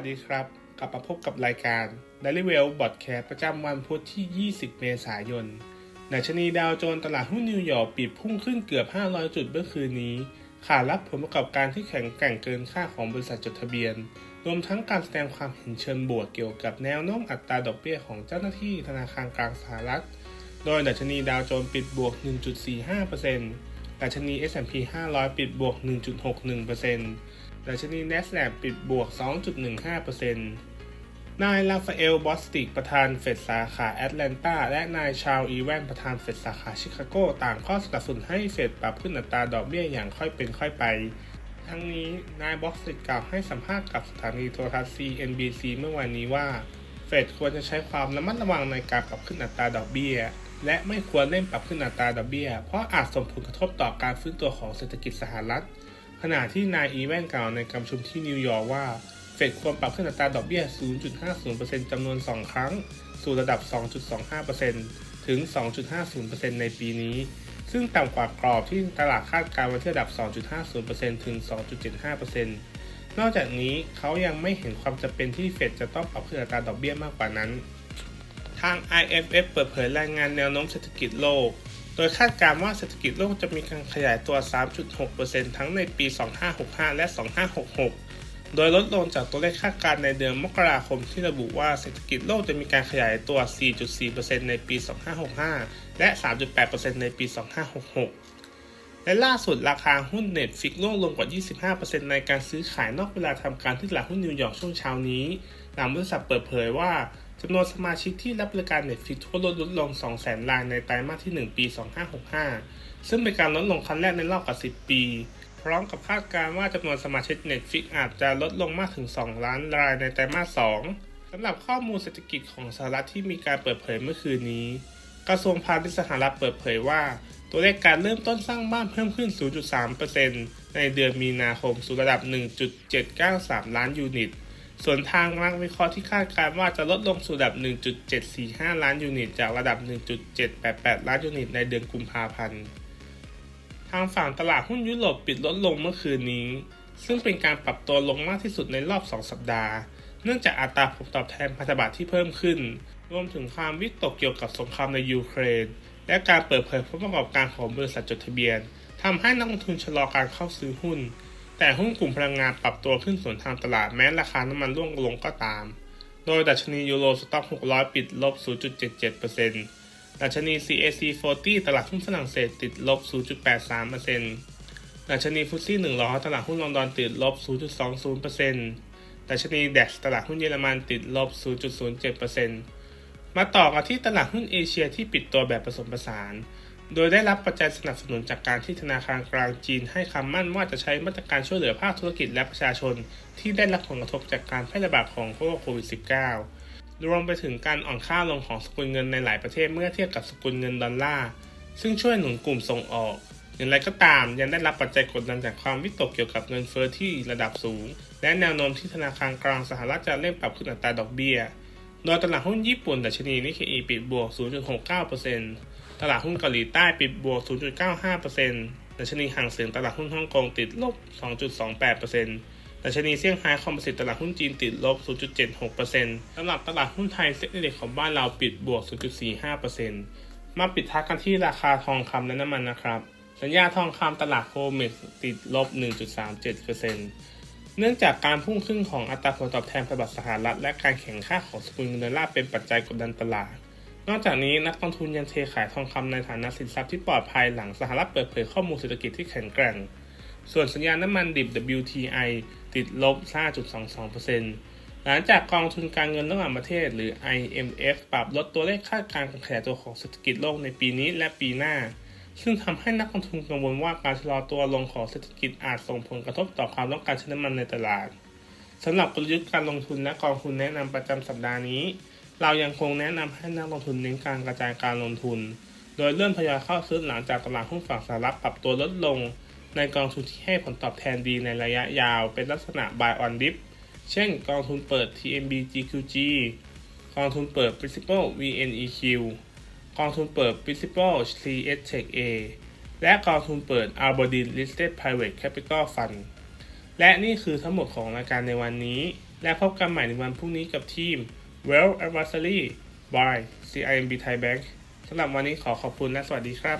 วัสดีครับ กลับมาพบกับรายการ Daily Well Podcast ประจำวันพุธที่ 20 เมษายนดัชนีดาวโจนส์ตลาดหุ้นนิวยอร์กปิดพุ่งขึ้นเกือบ 500 จุดเมื่อคืนนี้ขารับผลประกอบการที่แข็งแกร่งเกินค่าของบริษัทจดทะเบียน รวมทั้งการแสดงความเห็นเชิงบวกเกี่ยวกับแนวโน้มอัตราดอกเบี้ยของเจ้าหน้าที่ธนาคารกลางสหรัฐ โดยดัชนีดาวโจนส์ปิดบวก 1.45%ดัชนี S&P 500 ปิดบวก 1.61% ดัชนี NASDAQ ปิดบวก 2.15%นายลาฟาเอล บอสติก ประธานเฟดสาขาแอตแลนตา และนายชาลอีแวน ประธานเฟดสาขาชิคาโก ต่างข้อสนับสนุนให้เฟดปรับขึ้นอัตราดอกเบี้ยอย่างค่อยเป็นค่อยไป ทั้งนี้นายบอสติกกล่าวให้สัมภาษณ์กับสถานีโทรทัศน์ CNBC เมื่อวันนี้ว่า เฟดควรจะใช้ความระมัดระวังในการปรับขึ้นอัตราดอกเบี้ยและไม่ควรเร่งปรับขึ้นอัตราดอกเบี้ย เพราะอาจส่งผลกระทบต่อการฟื้นตัวของเศรษฐกิจสหรัฐ ขณะที่นายอีแวนกล่าวในการประชุมที่นิวยอร์กว่า เฟดควรปรับขึ้นอัตราดอกเบี้ย 0.50%จำนวน 2 ครั้ง สู่ระดับ 2.25%ถึง 2.50%ในปีนี้ ซึ่งต่ำกว่ากรอบที่ตลาดคาดการณ์ไว้ที่ระดับ 2.50%ถึง 2.75%นอกจากนี้เขายังไม่เห็นความจำเป็นที่เฟดจะต้องปรับขึ้นอัตราดอกเบี้ยมากกว่านั้น ทาง IMF เปิดเผยรายงานแนวโน้มเศรษฐกิจโลก โดยคาดการณ์ว่าเศรษฐกิจโลกจะมีการขยายตัว 3.6%ทั้งในปี 2565 และ 2566 โดยลดลงจากตัวเลขคาดการณ์ในเดือนมกราคมที่ระบุว่าเศรษฐกิจโลกจะมีการขยายตัว 4.4%ในปี 2565 และ 3.8%ในปี 2566 และล่าสุดราคาหุ้นเน็ตฟิกร่วงลงกว่า 25%ในการซื้อขายนอกเวลาทำการที่ตลาดหุ้นนิวยอร์กช่วงเช้านี้ หลังบริษัทเปิดเผยว่า จำนวนสมาชิกที่รับบริการ Netflix ทั่วโลกลดลง 200,000 รายในไตรมาสที่ 1 ปี 2565 ซึ่งเป็นการลดลงครั้งแรกในรอบกว่า 10 ปี พร้อมกับคาดการณ์ว่าจำนวนสมาชิก Netflix อาจจะลดลงมากถึง 2 ล้านรายในไตรมาส 2 สำหรับข้อมูลเศรษฐกิจของสหรัฐที่มีการเปิดเผยเมื่อคืนนี้ กระทรวงพาณิชย์สหรัฐเปิดเผยว่า ตัวเลขการเริ่มต้นสร้างบ้านเพิ่มขึ้น 0.3%ในเดือนมีนาคมสู่ระดับ 1.793 ล้านยูนิต ส่วนทางนักวิเคราะห์ที่คาดการณ์ว่าจะลดลงสู่ระดับ 1.745 ล้านยูนิต จากระดับ 1.788 ล้านยูนิต ในเดือนกุมภาพันธ์ ทางฝั่งตลาดหุ้นยุโรปปิดลดลงเมื่อคืนนี้ ซึ่งเป็นการปรับตัวลงมากที่สุดในรอบ 2 สัปดาห์ เนื่องจากอัตราผลตอบแทนพันธบัตรที่เพิ่มขึ้น รวมถึงความวิตกเกี่ยวกับสงครามในยูเครน และการเปิดเผยผลประกอบการของบริษัทจดทะเบียนทำให้นักลงทุนชะลอการเข้าซื้อหุ้น แต่หุ้นกลุ่มพลังงานปรับตัวขึ้นสวนทางตลาดแม้ราคาน้ำมันร่วงลงก็ตาม โดยดัชนียูโรสต็อก 600 ปิดลบ 0.77%ดัชนี CAC 40 ตลาดหุ้นฝรั่งเศสติดลบ 0.83%ดัชนีฟุตซี่100 ตลาดหุ้นลอนดอนติดลบ 0.20%ดัชนีเดชตลาดหุ้นเยอรมันติดลบ 0.07%มาต่อกันที่ตลาดหุ้นเอเชียที่ปิดตัวแบบผสมผสาน โดยได้รับปัจจัยสนับสนุนจากการที่ธนาคารกลางจีนให้คำมั่นว่าจะใช้มาตรการช่วยเหลือภาคธุรกิจและประชาชน ที่ได้รับผลกระทบจากการแพร่ระบาดของโรคโควิด -19 รวมไปถึงการอ่อนค่าลงของสกุลเงินในหลายประเทศเมื่อเทียบกับสกุลเงินดอลลาร์ซึ่งช่วยหนุนกลุ่มส่งออก อย่างไรก็ตามยังได้รับปัจจัยกดดันจากความวิตกเกี่ยวกับเงินเฟ้อที่ระดับสูง และแนวโน้มที่ธนาคารกลางสหรัฐจะเร่งปรับขึ้นอัตราดอกเบี้ย โดยตลาดหุ้นญี่ปุ่นดัชนีนิเคอีปิดบวก 0.69% ตลาดหุ้นเกาหลีใต้ปิดบวก 0.95%ดัชนีห่างเสียงตลาดหุ้นฮ่องกงติดลบ 2.28%ดัชนีเซี่ยงไฮ้คอมโพสิตตลาดหุ้นจีนติดลบ 0.76%สำหรับตลาดหุ้นไทยเซ็นเด็กของบ้านเราปิดบวก 0.45%มาปิดท้ายกันที่ราคาทองคำและน้ำมันนะครับ สัญญาทองคำตลาดโคเมกติดลบ 1.37%เนื่องจากการพุ่งขึ้นของอัตราผลตอบแทนพันธบัตรสหรัฐและการแข่งข้าของสกุลเงินดอลลาร์เป็นปัจจัยกดดันตลาด นอกจากนี้นักลงทุนยังเทขายทองคำในฐานะสินทรัพย์ที่ปลอดภัยหลังสหรัฐเปิดเผยข้อมูลเศรษฐกิจที่แข็งแกร่ง ส่วนสัญญาณน้ำมันดิบ WTI ติดลบ 5.22%หลังจากกองทุนการเงินระหว่างประเทศหรือ IMF ปรับลดตัวเลขคาดการณ์การขยายตัวของเศรษฐกิจโลกในปีนี้และปีหน้า ซึ่งทำให้นักลงทุนกังวลว่าการชะลอตัวลงของเศรษฐกิจอาจส่งผลกระทบต่อความต้องการใช้น้ำมันในตลาดสำหรับกลยุทธ์การลงทุนและกองทุนแนะนำประจำสัปดาห์นี้ เรายังคงแนะนำให้นักลงทุนเน้นการกระจายการลงทุน โดยเริ่มทยอยเข้าซื้อหลังจากตลาดหุ้นฝั่งสหรัฐปรับตัวลดลง ในกองทุนที่ให้ผลตอบแทนดีในระยะยาว เป็นลักษณะ buy on dip เช่นกองทุนเปิด TMB GQG กองทุนเปิด Principal VNEQ กองทุนเปิด Principal CS Tech A และกองทุนเปิด Aberdeen Listed Private Capital Fund และนี่คือทั้งหมดของรายการในวันนี้ และพบกันใหม่ในวันพรุ่งนี้กับทีม Well Advisory by CIMB Thai Bank สำหรับวันนี้ขอขอบคุณและสวัสดีครับ